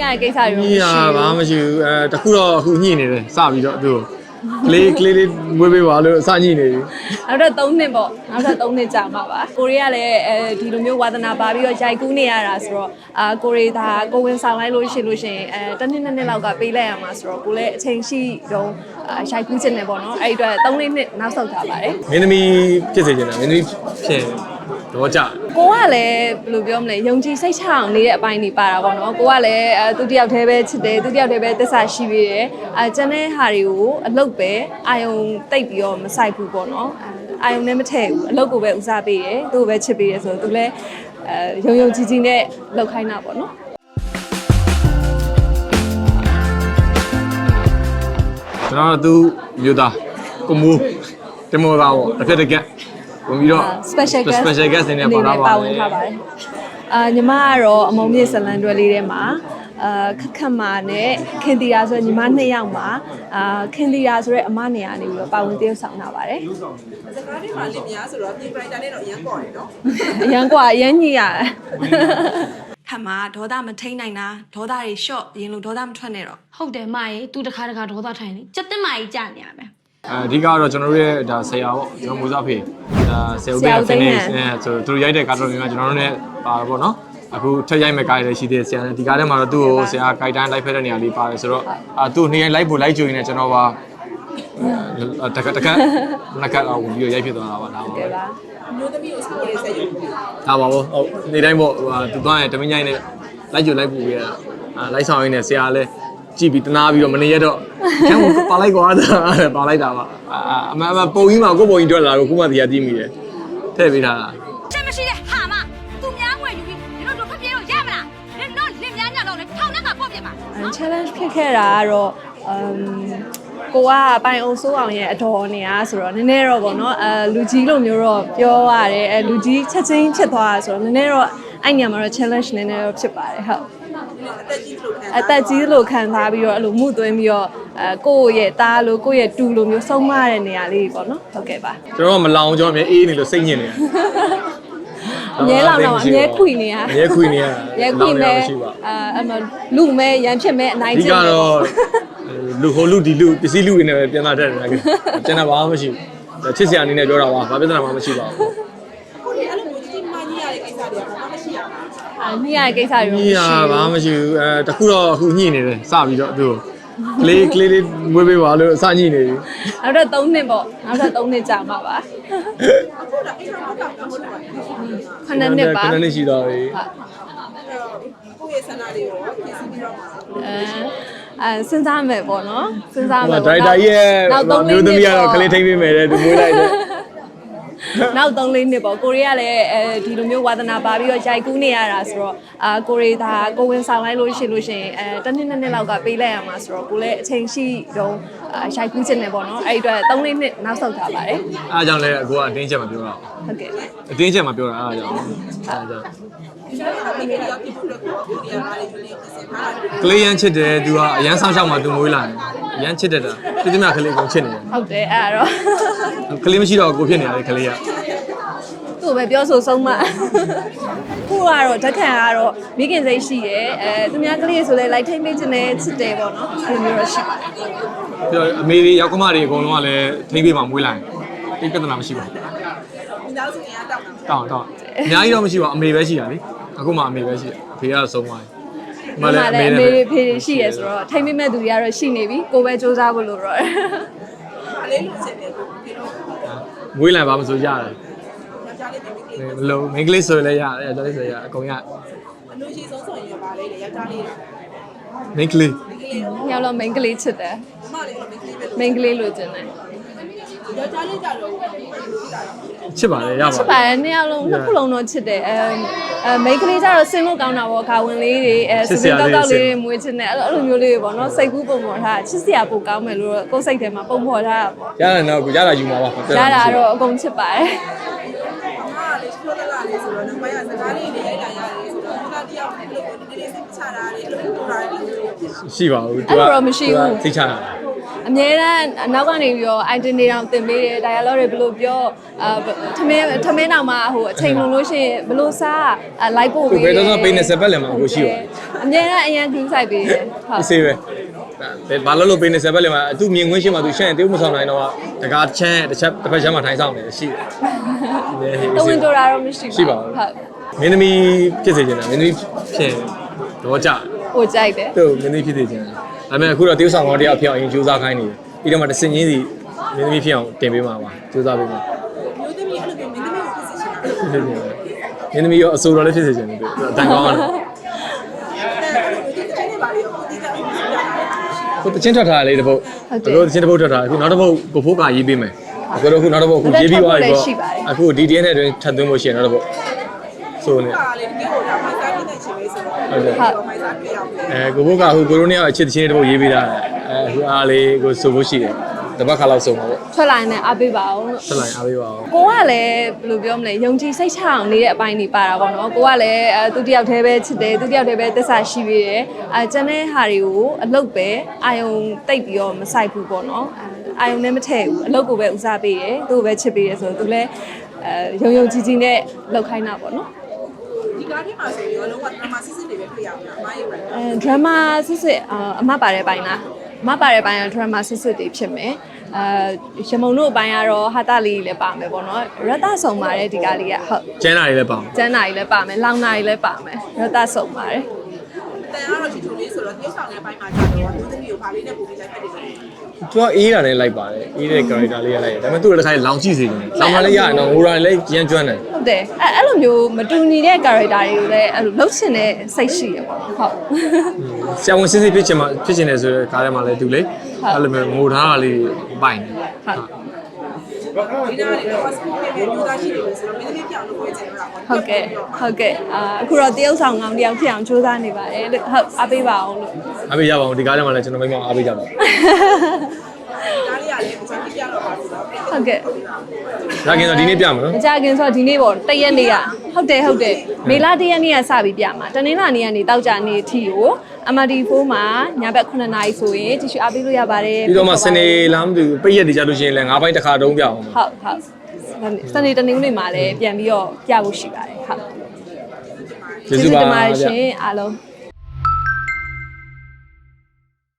ညရဲ့ကိစ္စတွေညီတော့ရမရှိဘာဘူးမှမရှိဘူးအဲတခုတော့အခုညှိနေတယ်စပြီးတော့သူကလေးကလေးလေးဝေးပေးပါလို့အစညှိနေပြီနောက်တော့3နှစ်ပေါ့နောက်တော့3နှစ်ကြာမှာပါကိုရီးယားလည်းအဲဒီလိုမျိုးဝါသနာပါပြီးတော့ရိုက်ကူးနေရတာဆိုတော့အာကိုရီးဒါကိုဝင်ဆောင်လိုက်လို့ရှိလို့ရှိရင်အဲတစ်နှစ်နှစ်နှစ်လောက်ကပေးလိုက်ရမှာဆိုတော့ကိုလည်းအချိန်ရှိတော့အာရိုက်ကူးခြင်းနဲ့ပေါ့နော်အဲ့ဒီအတွက်3နှစ်နှစ်နောက်ဆုတ်ထားပါတယ်မင်းသမီးဖြစ်စေချင်တယ်မင်းသမီးဖြစ် တော့ကြတယ်ကိုကလည်းဘယ်လိုပြောမလဲယုံကြည်စိတ်ချအောင်နေတဲ့အပိုင်းတွေပါတာပေါ့နော်ကိုကလည်းအဲသူတယောက်တည်းပဲချစ်တယ်သူတယောက်တည်းပဲသစ္စာရှိပြီးတယ်အဲကျန်တဲ့ဟာတွေကိုအလုပ်ပဲအာယုံတိတ်ပြီးတော့မဆိုင်ဘူးပေါ့နော်အဲအာယုံနဲ့မထည့်ဘူးအလုပ်ကိုပဲဦးစားပေးတယ်သူ့ကိုပဲချစ်ပေးတယ်ဆိုတော့သူလည်းအဲယုံယုံကြည်ကြည်နဲ့လုပ်ခိုင်းတာပေါ့နော်ကျွန်တော်တို့သူမျိုးသားကိုမူတမောသားပေါ့တစ်ဖက်တစ်ကက် ဝင်ပြီးတော့ special guest special guest တွေနဲ့ပေါ်လာပါဝင်ထားပါတယ်အာညီမကတော့အမုံမြင့်ဇလန်တွဲလေးထဲမှာအာခက်ခက်မာနဲ့ခင်တီရာဆိုညီမနှစ်ယောက်မှာအာခင်တီရာဆိုတဲ့အမနေရာနေပြီးတော့ပါဝင်တရုပ်ဆောင်လာပါတယ်။စကားတွေမှာလင်မယားဆိုတော့ပြင်ပရိုက်တာနဲ့တော့အရန်ကွာတယ်နော်။အရန်ကွာအရန်ညီရတယ်။ခက်မာဒေါသမထိန်နိုင်တာဒေါသတွေရှော့ရင်လို့ဒေါသမထွက်နဲ့တော့ဟုတ်တယ်မရေ तू တခါတခါဒေါသထိုင်နေစက်တင်မာကြီးကြာနေရမယ် အဲအဓိကတော့ကျွန်တော်တို့ရဲ့ဒါဆရာပေါ့ကျွန်တော်မူစားဖေဒါဆရာဦးတဲ့ finish အဲဆိုသူတို့ရိုက်တဲ့ကားတော်များများကျွန်တော်တို့ ਨੇ ပါတော့နော်အခုထက်ရိုက်မဲ့ကားတွေရှိသေးတယ်ဆရာဒီကားထဲမှာတော့သူ့ကိုဆရာဂိုက်တိုင်းလိုက်ဖက်တဲ့နေရာလေးပါတယ်ဆိုတော့အာသူ့နေရာလိုက်ဖို့လိုက်ကြိုရင်လည်းကျွန်တော်ပါတကတကနကအောင်ပြီးရိုက်ဖြစ်သွားတာပါဒါပါကဲပါမျိုးသမီးကိုစပေါ်လေးဆက်ယူပြီးဒါပါဘောဟုတ်နေတိုင်းပေါ့ဟိုသူသွားရင်တမင်းညိုင်းနဲ့လိုက်ကြိုလိုက်ပူပြီးတာအာလိုက်ဆောင်ရင်းနဲ့ဆရာလည်း ကြည့်ပြီးတနာပြီးတော့မနေရတော့ကျန်ပါလိုက်ကွာဒါပါလိုက်တာပါအာအမအမပုံကြီးမှာကိုပုံကြီးတွေ့လာတော့ခုမှတရားကြည့်မိတယ်ထည့်ပေးထားတာချက်မရှိတဲ့ဟာမသူများငွေယူပြီးဒီလိုလိုဖက်ပြေးလို့ရမလားနင်တို့လင်များညတော့လေထောင်နဲ့ကပေါ့ပြမှာအဲ challenge ဖြစ်ခဲ့တာကတော့အမ်ကိုကပိုင်အောင်စိုးအောင်ရဲ့အတော်နေရဆိုတော့နည်းနည်းတော့ဗောနော်အဲလူကြီးလိုမျိုးတော့ပြောရတယ်အဲလူကြီးချက်ချင်းဖြစ်သွားတာဆိုတော့နည်းနည်းတော့အဲ့ညမှာတော့ challenge နည်းနည်းတော့ဖြစ်ပါတယ်ဟုတ်အသက်ကြီးလို့ခံ အသက်ကြီးလို့ခံစားပြီးတော့အဲ့လိုမှုသွင်းပြီးတော့အဲကိုယ့်ရဲ့သားလို့ကိုယ့်ရဲ့တူလို့မျိုးဆုံးမတဲ့နေရာလေးပေါ့နော်ဟုတ်ကဲ့ပါကျွန်တော်ကမလောင်ကျွန်တော်အမြဲအေးနေလို့စိတ်ညစ်နေတယ်အမြဲလောင်တော့အမြဲခွေနေရအမြဲခွေနေရရဲခွေမဲရှိပါအာအမလူမဲရန်ဖြစ်မဲအနိုင်ဒီကျင့်မဲကတော့လူဟိုလူဒီလူပစ္စည်းလူတွေနဲ့ပဲပြန်လာတတ်တယ်ကျန်တာဘာမှမရှိဘူးချစ်စရာအနေနဲ့ပြောတာပါဘာပြဿနာမှမရှိပါဘူး ကိုယ်အဲ့လိုမျိုးကြီးမှကြီးရတဲ့ကိစ္စတွေကဘာမှမရှိရဘူး အာညရကိစ္စတွေညီရဘာမှမရှိဘူးအဲတခုတော့အခုညှိနေတယ်စပြီးတော့သူကလေးကလေးလေးဝေးပေးပါလို့အစညှိနေပြီနောက်တော့3နှစ်ပေါ့နောက်တော့3နှစ်ကြာမှာပါအခုတော့အိမ်မှာတော့တော့ဟုတ်တယ်ခုနှစ်နှစ်ပါခုနှစ်နှစ်ရှိသွားပြီဟုတ်ကိုယ့်ရဲ့ဆန္ဒလေးကိုပြင်ဆင်ပြီးတော့မှာအဲအဲစဉ်းစားမယ်ပေါ့နော်စဉ်းစားဟိုမယ်ဒရိုက်တာကြီးရဲ့နောက်3မျိုးသမီးကတော့နှစ်ကလေးထိမ့်ပေးမယ်တဲ့သူမွေးလိုက်တယ် နောက်3လေးနှစ်ပေါ့ကိုရီးယားလည်းအဲဒီလိုမျိုးဝါသနာပါပြီးတော့ရိုက်ကူးနေရတာဆိုတော့အာကိုရီးဒါကိုဝင်ဆောင်လိုက်လို့ရှိလို့ရှိရင်အဲတစ်နှစ်နှစ်နှစ်လောက်ကပေးလိုက်ရမှာဆိုတော့ကိုလည်းအချိန်ရှိတော့အာရိုက်ကူးခြင်းနဲ့ပေါ့နော်အဲ့ဒီအတွက်3လေးနှစ်နောက်ဆုတ်ထားပါတယ်အားကြောင့်လည်းအခုကအတင်းချက်မပြောတာဟုတ်ကဲ့အတင်းချက်မပြောတာအားကြောင့်အားကြောင့်ဒီလိုမျိုးမင်းကြီးရောက်ပြီးဖို့တော့ကိုရီးယားအားလေးလေးပြင်ဆင်ထားတာကလေးရမ်းချစ်တယ်သူကအရန်ဆောင်းရှောက်မှသူမွေးလာတယ် ရမ်းချစ်တယ်တာသူသမီးကလေးကိုချစ်နေတယ်ဟုတ်တယ်အဲ့ဒါတော့ကလေးမရှိတော့ကိုဖြစ်နေရတယ်ကလေးကသူ့ပဲပြောဆိုဆုံးမခုကတော့ဓက်ခံကတော့မိခင်စိတ်ရှိရဲအဲသူများကလေးဆိုလဲလိုက်ထိမ့်ပေးခြင်းနဲ့ချစ်တယ်ပေါ့နော်အဲ့လိုမျိုးတော့ရှိပါတယ်ပြီးတော့အမေတွေရောက်ကမတွေအကုန်လုံးကလည်းထိမ့်ပေးမှမွေးလာတယ်ဒီပြဿနာမရှိပါဘူးမိသားစုတွေကတောက်တာတောင်းတောင်းအများကြီးတော့မရှိပါဘူးအမေပဲရှိတာလေအခုမှအမေပဲရှိတယ်အဖေကတော့ဆုံးသွားတယ် ဒီမှာလည်းအမေတွေဖေတွေရှိရဲဆိုတော့ထိမ့်ပေးမဲ့သူတွေကတော့ရှိနေပြီကိုပဲစူးစမ်းဖို့လို့တော့အလေးလို့စင်တယ်ကိုပြီးတော့မွေးလာပါမဆိုရတယ်ယောက်ျားလေးမိန်းကလေးမလုံးမိန်းကလေးဆိုရင်လည်းရတယ်ယောက်ျားလေးဆိုရင်ရအကုန်ရအလို့ရှိဆုံးဆိုရင်ပါလေယောက်ျားလေးမိန်းကလေးမိန်းကလေးရော ညောင်တော့ main ကလေးချစ်တယ်မလေးမိန်းကလေးပဲလို့ main ကလေးလိုချင်တယ် ယောက်ျားလေးကြတော့ဘယ်လိုဖြစ်တာလဲချစ်ပါတယ်ရပါချစ်ပါတယ်နှစ်ယောက်လုံးနှစ်ခုလုံးတော့ချစ်တယ်အဲအဲ main ကလေးကျတော့ဆင်းလို့ကောင်းတာပေါ့ခါဝင်လေးတွေအဲစပင်းကောက်ကောက်လေးတွေမွေးချင်တယ်အဲ့လိုမျိုးလေးတွေပေါ့နော်စိတ်ကူးပုံပေါ်ထားချစ်စရာပိုကောင်းမယ်လို့ကိုယ်စိတ်ထဲမှာပုံပေါ်ထားတာပေါ့ရတယ်နော်ကိုရတာယူမှာပါရတာတော့အကုန်ချစ်ပါတယ်အမလေးချိုးတလာလေးဆိုတော့နောက်ပိုင်းကစကားလေးတွေရိုက်တာရတယ်ဆိုတော့ဒီကတယောက်ဘယ်လိုဒီနေ့စိတ်ချတာလေးအဲ့လိုပြောတာလေးရှိပါဘူးအဲ့လိုတော့မရှိဘူး သိချတာအ အများတန်းနောက်ကနေပြီးတော့ item တွေတောင်သင်ပေးတယ် dialogue တွေဘယ်လိုပြောအာထမင်းထမင်းတောင်မှဟိုအချိန်လုံးလို့ရှိရင်ဘယ်လိုစားလိုက်ပို့ကိုပေးဘယ်တော့မှပေးနေစက်ပတ်လည်းမဟုတ်ရှိပါဘူးအများတန်းအရင် group site ပေးတယ်ဟုတ်အစေးပဲဘယ်ဘာလို့လို့ပေးနေစက်ပတ်လည်းမသူမြင်ခွင့်ရှိမှသူရှင်းတေးမဆောင်နိုင်တော့တကားချမ်းတစ်ချက်တစ်ဖက်ချမ်းမှထိုင်ဆောင်နေရှိတယ်တဝင်တော်တာတော့မရှိရှိပါဘူးဟုတ်မင်းသမီးဖြစ်စေချင်တယ်မင်းသမီးဖြစ်တော့ကြဟိုကြိုက်တယ်သူ့မင်းသမီးဖြစ်စေချင်တယ် ဒါပေမဲ့အခုတော့တေးဆောင်တော်တယောက်ဖြစ်အောင်အရင်ကြိုးစားခိုင်းနေတယ်ပြီးတော့မှတစ်စင်ချင်းစီမင်းသမီးဖြစ်အောင်တင်ပေးမှာပါကြိုးစားပေးမှာမျိုးသမီးအဲ့လိုမျိုးမင်းသမီးကိုဖြစ်စေချင်တာဖြစ်စေချင်တယ်မင်းသမီးရောအဆိုတော်လည်းဖြစ်စေချင်တယ်သူအတန်ကောင်းတယ်အဲ့လိုမျိုးဒီချင်းတွေပါလေကိုဒီကအခုပြတာရှိကိုတချင်းထွက်ထားတယ်လေတပုတ်အခုတချင်းတပုတ်ထွက်ထားအခုနောက်တစ်ပုတ်ကိုဖိုးကရေးပေးမယ်အခုတော့အခုနောက်တစ်ပုတ်အခုရေးပြီးသွားပြီပေါ့အခုဒီ DNA နဲ့တွင်ထပ်သွင်းဖို့ရှိရင်နောက်တစ်ပုတ် ဆိုနေတာလေဒီကိုဒါမိုက်စားပြတဲ့ချင်းလေးဆိုတော့ဟုတ်တယ်မိုက်စားပြအောင်လေအဲကိုဘုကအခုကိုရိုနီယာအချစ်တချင်းတစ်ပုတ်ရေးပေးတာအဲအခုအားလေးကိုဆိုဖို့ရှိတယ်တပတ်ခါလောက်ဆုံးပါပေါ့ထွက်လာရင်အားပေးပါအောင်လို့ဆက်လိုက်အားပေးပါဦးကိုကလည်းဘယ်လိုပြောမလဲယုံကြည်စိတ်ချအောင်နေတဲ့အပိုင်းတွေပါတာပေါ့နော်ကိုကလည်းအဲသူတယောက်တည်းပဲချစ်တယ်သူတယောက်တည်းပဲသစ္စာရှိပြီးတယ်အဲကျန်တဲ့ဟာတွေကိုအလုတ်ပဲအာယုံတိတ်ပြီးတော့မဆိုင်ဘူးပေါ့နော်အဲအာယုံလည်းမထည့်ဘူးအလုတ်ကိုပဲဦးစားပေးတယ်သူ့ကိုပဲချစ်ပေးတယ်ဆိုတော့သူလည်းအဲယုံယုံကြည်ကြည်နဲ့လောက်ခိုင်းတာပေါ့နော်ဒီ ကားထဲမှာဆိုရင်ရောလုံးဝဒရမာစစ်စစ်တွေပဲတွေ့ရမှာအမရဲ့ပဲအဲဒရမာစစ်စစ်အာအမပါတဲ့ပိုင်းလားအမပါတဲ့ပိုင်းကဒရမာစစ်စစ်တွေဖြစ်မယ်အဲရမုံတို့အပိုင်းကတော့ဟာတာလီလည်းပါမယ်ပေါ့နော်ရတဆုံပါတယ်ဒီကားလေးကဟုတ်ကျန်းလာတွေလည်းပါအောင်ကျန်းနာရီလည်းပါမယ်လောင်နာရီလည်းပါမယ်ရတဆုံပါတယ်တန်ကတော့ချီချူလေးဆိုတော့တရုတ်ဆောင်တဲ့အပိုင်းမှာကြာတော့မျိုးသမီးကိုဗာလေးနဲ့ပုံပြီးလိုက်ဖက်တယ်ဆိုရင် သူကအေးတာနဲ့လိုက်ပါတယ်အေးတဲ့ character လေးရလိုက်တယ်ဒါပေမဲ့သူ့ရဲ့တစ်ခါလောင်ကြည့်စေတယ်လောင်မလေးရရင်တော့ငိုတာလည်းရမ်းကျွမ်းတယ်ဟုတ်တယ်အဲအဲ့လိုမျိုးမတူညီတဲ့ character တွေကိုလည်းအဲ့လိုလှုပ်ရှင်တဲ့စိတ်ရှိရပေါ့ဟုတ်ဆရာဝန်စစ်စစ်ဖြစ်ချင်မှဖြစ်ချင်တယ်ဆိုတဲ့ကားထဲမှာလည်းသူလေအဲ့လိုမျိုးငိုထားတာလေးပိုင်တယ်ဟုတ် ဒီနားလေးတော့ passport နဲ့ပဲယူသားရှိတယ်ဆိုတော့မင်းသမီးပြောင်းလို့ပွဲချင်တော့တာပေါ့ဟုတ်ကဲ့ဟုတ်ကဲ့အာအခုတော့တရုတ်ဆောင်ကောင်းတယောက်ဖြစ်အောင်ကြိုးစားနေပါတယ်လို့ဟုတ်အားပေးပါအောင်လို့အားပေးရပါအောင်ဒီကားထဲမှာလည်းကျွန်တော်မိမအားပေးကြပါကား လေးကလည်းအချိန်ပြတော့ပါဆိုတော့ဟုတ်ကဲ့ဒါကင်းတော့ဒီနေ့ပြမှာနော်မကြခင်ဆိုတော့ဒီနေ့ပေါ့တရက်နေ့ကဟုတ်တယ်ဟုတ်တယ်မေလာတရက်နေ့ကစပြီးပြမှာတနင်္လာနေ့ကနေတောက်ကြနေ့အထိကို MRD4 မှာညဘက်9နာရီဆိုရင်ကြည့်ရှုအားပေးလို့ရပါတယ်ပြီးတော့မှစနေလားမသိဘူးပိတ်ရက်နေကြလို့ရှိရင်လည်း၅ဘိုင်းတစ်ခါတုံးပြအောင်ဟုတ်ဟုတ်စနေတနင်္ဂနွေမှာလည်းပြန်ပြီးတော့ပြဖို့ရှိပါတယ်ဟုတ်ကျေးဇူးပါတင်ပါတယ်ဗျရှင်အားလုံး